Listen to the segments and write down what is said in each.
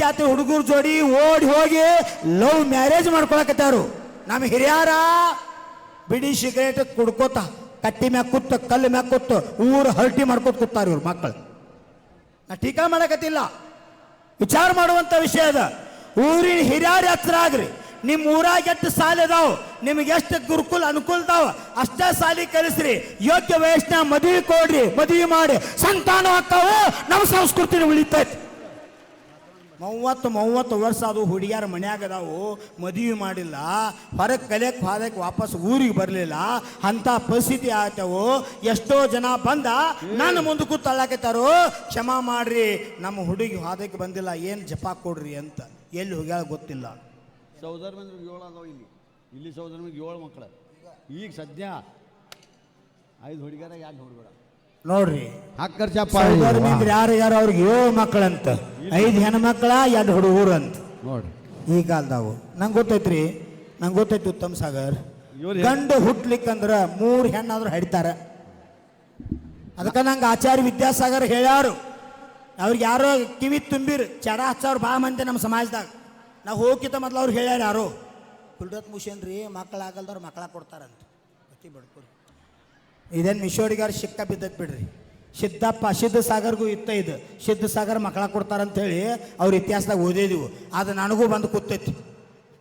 ಜಾತಿ ಹುಡುಗರ ಜೋಡಿ ಓಡಿ ಹೋಗಿ ಲವ್ ಮ್ಯಾರೇಜ್ ಮಾಡ್ಕೊಳಕತ್ತಾರು. ನಮ್ಮ ಹಿರಿಯಾರ ಬಿಡಿ ಸಿಗರೇಟ್ ಕುಡ್ಕೋತ, ಕಟ್ಟಿ ಮ್ಯಾಗ ಕುತ್ತ ಕಲ್ಲು ಮ್ಯಾಗ ಕೂತು, ಊರು ಹರಟಿ ಮಾಡ್ಕೊತ ಕೂತಾರ ಇವ್ರ ಮಕ್ಕಳು ನಾ ಟೀಕಾ ಮಾಡಕತ್ತಿಲ್ಲ. ವಿಚಾರ ಮಾಡುವಂತ ವಿಷಯ ಅದ. ಊರಿನ ಹಿರಿಯರ ಹತ್ರ ಆಗ್ರಿ. ನಿಮ್ಮ ಊರಾಗ ಎಷ್ಟು ಸಾಲ ಅದಾವ? ನಿಮ್ಗೆ ಎಷ್ಟು ಗುರುಕುಲ ಅನುಕೂಲದಾವ ಅಷ್ಟೇ ಸಾಲಿ ಕಲಿಸ್ರಿ. ಯೋಗ್ಯ ವಯಸ್ಸಿನ ಮದುವೆ ಕೊಡ್ರಿ, ಮದುವೆ ಮಾಡಿ. ಸಂತಾನ ಹಾಕಾವು ನಮ್ಮ ಸಂಸ್ಕೃತಿನ ಉಳಿತೈತಿ. ಮೂವತ್ತು ಮೂವತ್ತು ವರ್ಷ ಅದು ಹುಡುಗಿಯರ ಮನ್ಯಾಗ ಅದಾವು ಮದುವೆ ಮಾಡಿಲ್ಲ ಹೊರಗೆ ಕಲಿಯಕ್ಕೆ ಹೋದಕ್ಕೆ ವಾಪಸ್ ಊರಿಗೆ ಬರಲಿಲ್ಲ ಅಂಥ ಪರಿಸ್ಥಿತಿ ಆಯ್ತವು. ಎಷ್ಟೋ ಜನ ಬಂದ ನಾನು ಮುಂದೆ ಕೂತಳ್ಳಾಕತ್ತಾರು ಕ್ಷಮಾ ಮಾಡ್ರಿ ನಮ್ಮ ಹುಡುಗಿ ಹೋದಕ್ಕೆ ಬಂದಿಲ್ಲ ಏನು ಜಪ ಕೊಡ್ರಿ ಅಂತ. ಎಲ್ಲಿ ಹೋಗ್ಯಾಳ ಗೊತ್ತಿಲ್ಲ. ಸೌದರ್ ಮಂದಿಗೆ ಏಳು ಅದಾವ ಇಲ್ಲಿ. ಇಲ್ಲಿ ಸೌದರ್ ಮಂದಿಗೆ ಏಳು ಮಕ್ಕಳು ಈಗ ಸದ್ಯ ಐದು ಹುಡುಗರ ಯಾಕೆ ಹುಡುಗರ ನೋಡ್ರಿ. ಹಾಕರ್ ಚಪ್ಪ ಯಾರು ಯಾರು ಅವ್ರಿಗೆ ಏಳು ಮಕ್ಕಳಂತ ಐದು ಹೆಣ್ಮಕ್ಳ ಎರಡು ಹುಡುಗರು ಅಂತ. ನೋಡಿ. ಈ ಕಾಲದಾವು. ನಂಗೆ ಗೊತ್ತೈತ್ರಿ ನಂಗೆ ಗೊತ್ತೈತಿ ಉತ್ತಮ್ ಸಾಗರ್. ಗಂಡು ಹುಟ್ಲಿಕ್ಕಂದ್ರ ಮೂರು ಹೆಣ್ಣಾದ್ರೂ ಹಡಿತಾರೆ. ಅದಕ್ಕೆ ನಂಗೆ ಆಚಾರ್ಯ ವಿದ್ಯಾಸಾಗರ್ ಹೇಳ್ಯಾರು ಅವ್ರಿಗೆ ಯಾರೋ ಕಿವಿ ತುಂಬಿರು ಚಡ ಹಚ್ಚವ್ರು ಭಾಳ ಮಂದಿ ನಮ್ಮ ಸಮಾಜದಾಗ. ನಾವು ಹೋಗಿತ್ತ ಮೊದ್ಲು ಅವ್ರು ಹೇಳ್ಯಾರ ಯಾರು ಕುಲ್ಡತ್ ಮುಷನ್ ರೀ ಮಕ್ಕಳಾಗಲ್ದವ್ರು ಮಕ್ಕಳ ಕೊಡ್ತಾರಂತ. ಅತಿ ಬಡ್ಕೊರಿ. ಇದೇನು ಮಿಶೋಡಿಗಾರ ಸಿಕ್ಕ ಬಿದ್ದತ್ ಬಿಡ್ರಿ. ಸಿದ್ದಪ್ಪ ಸಿದ್ಧ ಸಾಗರ್ಗೂ ಇತ್ತ ಇದು. ಸಿದ್ಧ ಸಾಗರ್ ಮಕ್ಕಳ ಕೊಡ್ತಾರಂತ ಹೇಳಿ ಅವ್ರ ಇತಿಹಾಸದಾಗ ಓದಿದ್ವು. ಅದು ನನಗೂ ಬಂದು ಕೂತೈತಿ.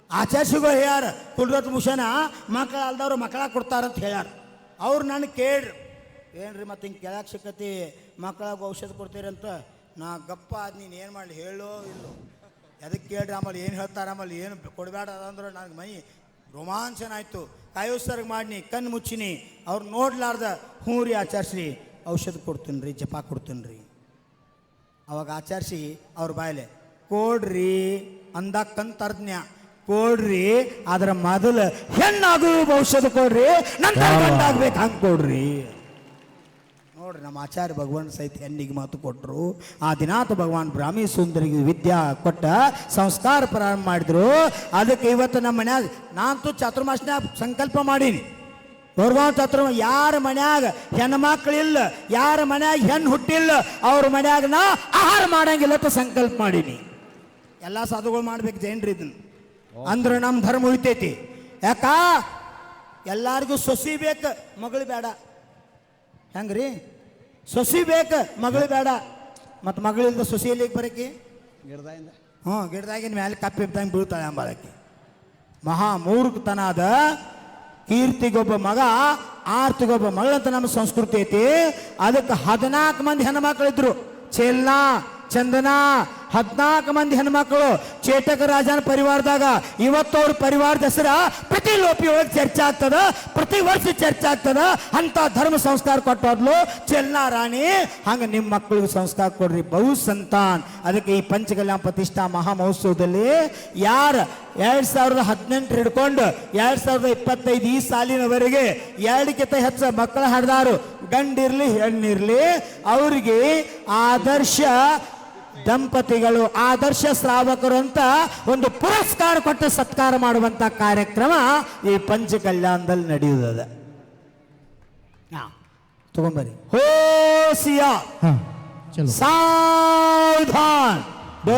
ಆಚಾರ್ಯಗಳು ಹೇಳ್ಯಾರ ಕುಲ್ರತ್ ಮುಷನ ಮಕ್ಕಳ ಅಲ್ದವ್ರು ಮಕ್ಕಳ ಕೊಡ್ತಾರಂತ ಹೇಳ್ಯಾರ. ಅವ್ರು ನಾನು ಕೇಳ್ರಿ, ಏನ್ರಿ ಮತ್ತೆ ಹಿಂಗೆ ಕೇಳಕ್ಕೆ ಸಿಕ್ಕತಿ? ಮಕ್ಕಳಾಗ ಔಷಧ ಕೊಡ್ತೀರಂತ ನಾ ಗಪ್ಪ ಅದು ನೀನು ಏನು ಮಾಡಲಿ? ಹೇಳೋ ಇಲ್ಲೋ. ಅದಕ್ಕೆ ಕೇಳ್ರಿ ಆಮೇಲೆ? ಏನು ಹೇಳ್ತಾರೆ ಆಮೇಲೆ? ಏನು ಕೊಡಬೇಡ ಅಂದ್ರೆ ನನಗೆ ಮೈ ರೋಮಾಂಚನ ಆಯಿತು. ಕಾಯೋಸರ್ಗೆ ಮಾಡಿನಿ, ಕಣ್ಣು ಮುಚ್ಚಿನಿ. ಅವ್ರು ನೋಡ್ಲಾರ್ದ, ಹ್ಞೂ ರೀ ಆಚಾರ್ಸ್ರಿ ಔಷಧ ಕೊಡ್ತೀನಿ ರೀ ಜಪ ಕೊಡ್ತೀನಿ ರೀ. ಅವಾಗ ಆಚರಿಸಿ ಅವ್ರ ಬಾಯಲೆ ಕೊಡ್ರಿ ಅಂದಕ್ಕಂತರ್ಜ್ಞ ಕೊಡ್ರಿ ಅದರ ಮೊದಲು ಹೆಣ್ಣಾಗು ಔಷಧ ಕೊಡ್ರಿ ನಂತರ ಗಂಡಾಗ್ಬೇಕು ಹಂಗೆ ಕೊಡ್ರಿ. ನೋಡ್ರಿ ನಮ್ಮ ಆಚಾರ್ಯ ಭಗವಾನ್ ಸಹಿತ ಹೆಣ್ಣಿಗೆ ಮಾತು ಕೊಟ್ಟರು ಆ ದಿನಾಥ ಭಗವಾನ್ ಬ್ರಾಹ್ಮಿ ಸುಂದರಿಗೆ ವಿದ್ಯಾ ಕೊಟ್ಟ ಸಂಸ್ಕಾರ ಪ್ರಾರಂಭ ಮಾಡಿದ್ರು. ಅದಕ್ಕೆ ಇವತ್ತು ನಮ್ಮ ಮನ್ಯಾಗ ನಾನಂತೂ ಚಾತುರ್ಮಾಸನ ಸಂಕಲ್ಪ ಮಾಡೀನಿ. ಹತ್ರ ಯಾರ ಮನ್ಯಾಗ ಹೆಣ್ಮಕ್ಳಿಲ್ಲ ಯಾರ ಮನ್ಯಾಗ ಹೆಣ್ಣು ಹುಟ್ಟಿಲ್ಲ ಅವ್ರ ಮನ್ಯಾಗ ನಾ ಆಹಾರ ಮಾಡಂಗಿಲ್ಲ ಅಂತ ಸಂಕಲ್ಪ ಮಾಡೀನಿ. ಎಲ್ಲ ಸಾಧುಗಳು ಮಾಡ್ಬೇಕು ಜೈನ್ರಿ ಇದನ್ನ. ಅಂದ್ರೆ ನಮ್ಮ ಧರ್ಮ ಉಳಿತೈತಿ. ಯಾಕ? ಎಲ್ಲಾರಿಗೂ ಸೊಸಿ ಬೇಕು ಮಗಳು ಬೇಡ. ಹೆಂಗ್ರಿ? ಸೊಸಿ ಬೇಕು ಮಗಳು ಬೇಡ. ಮತ್ತು ಮಗಳಿಲ್ದ ಸೊಸಿ ಎಲ್ಲಿಗೆ ಬರಕಿ? ಗಿಡದಾಗಿಂದ. ಹ್ಞೂ ಗಿಡದಾಗಿನ ಮೇಲೆ ಕಪ್ಪಿ ಬೀಳ್ತಾಳೆ ಅಂಬಾಳಕ್ಕೆ ಮಹಾ ಮೂರ್ಖತನ ಅದ. ಕೀರ್ತಿಗೊಬ್ಬ ಮಗ ಆರ್ತಿಗೊಬ್ಬ ಮಗಳಂತ ನಮ್ಮ ಸಂಸ್ಕೃತಿ ಐತಿ. ಅದಕ್ಕೆ ಹದಿನಾಲ್ಕು ಮಂದಿ ಹೆಣ್ಮಕ್ಳಿದ್ರು ಚೆಲ್ನಾ ಚಂದನ ಹದಿನಾಲ್ಕು ಮಂದಿ ಹೆಣ್ಮಕ್ಳು ಚೇಟಕ ರಾಜನ ಪರಿವಾರದಾಗ ಇವತ್ತವ್ರ ಪರಿವಾರದ ಹೆಸರ ಪ್ರತಿ ಲೋಪಿಯೊಳಗೆ ಚರ್ಚೆ ಆಗ್ತದ, ಪ್ರತಿ ವರ್ಷ ಚರ್ಚೆ ಆಗ್ತದ. ಅಂತ ಧರ್ಮ ಸಂಸ್ಕಾರ ಕೊಟ್ಟೋದ್ಲು ಚೆಲ್ನಾ ರಾಣಿ, ಹಂಗೆ ನಿಮ್ಮ ಮಕ್ಕಳಿಗೆ ಸಂಸ್ಕಾರ ಕೊಡ್ರಿ, ಬಹು ಸಂತಾನ್. ಅದಕ್ಕೆ ಈ ಪಂಚಕಲ್ಯಾಣ ಪ್ರತಿಷ್ಠಾ ಮಹಾ ಮಹೋತ್ಸವದಲ್ಲಿ ಯಾರ ಎರಡ್ ಸಾವಿರದ ಹದಿನೆಂಟು ಹಿಡ್ಕೊಂಡು ಎರಡು ಸಾವಿರದ ಇಪ್ಪತ್ತೈದು ಈ ಸಾಲಿನವರೆಗೆ ಎರಡಕ್ಕಿಂತ ಹೆಚ್ಚು ಮಕ್ಕಳು ಹಡ್ದಾರು ಗಂಡಿರಲಿ, ಹೆಣ್ಣಿರಲಿ, ಅವರಿಗೆ ಆದರ್ಶ ದಂಪತಿಗಳು ಆದರ್ಶ ಶ್ರಾವಕರು ಅಂತ ಒಂದು ಪುರಸ್ಕಾರ ಕೊಟ್ಟು ಸತ್ಕಾರ ಮಾಡುವಂಥ ಕಾರ್ಯಕ್ರಮ ಈ ಪಂಚ ಕಲ್ಯಾಣದಲ್ಲಿ ನಡೆಯುತ್ತದೆ ತಗೊಂಬರಿ ಹೋಸಿಯಾ ಸಾವಧಾನ್.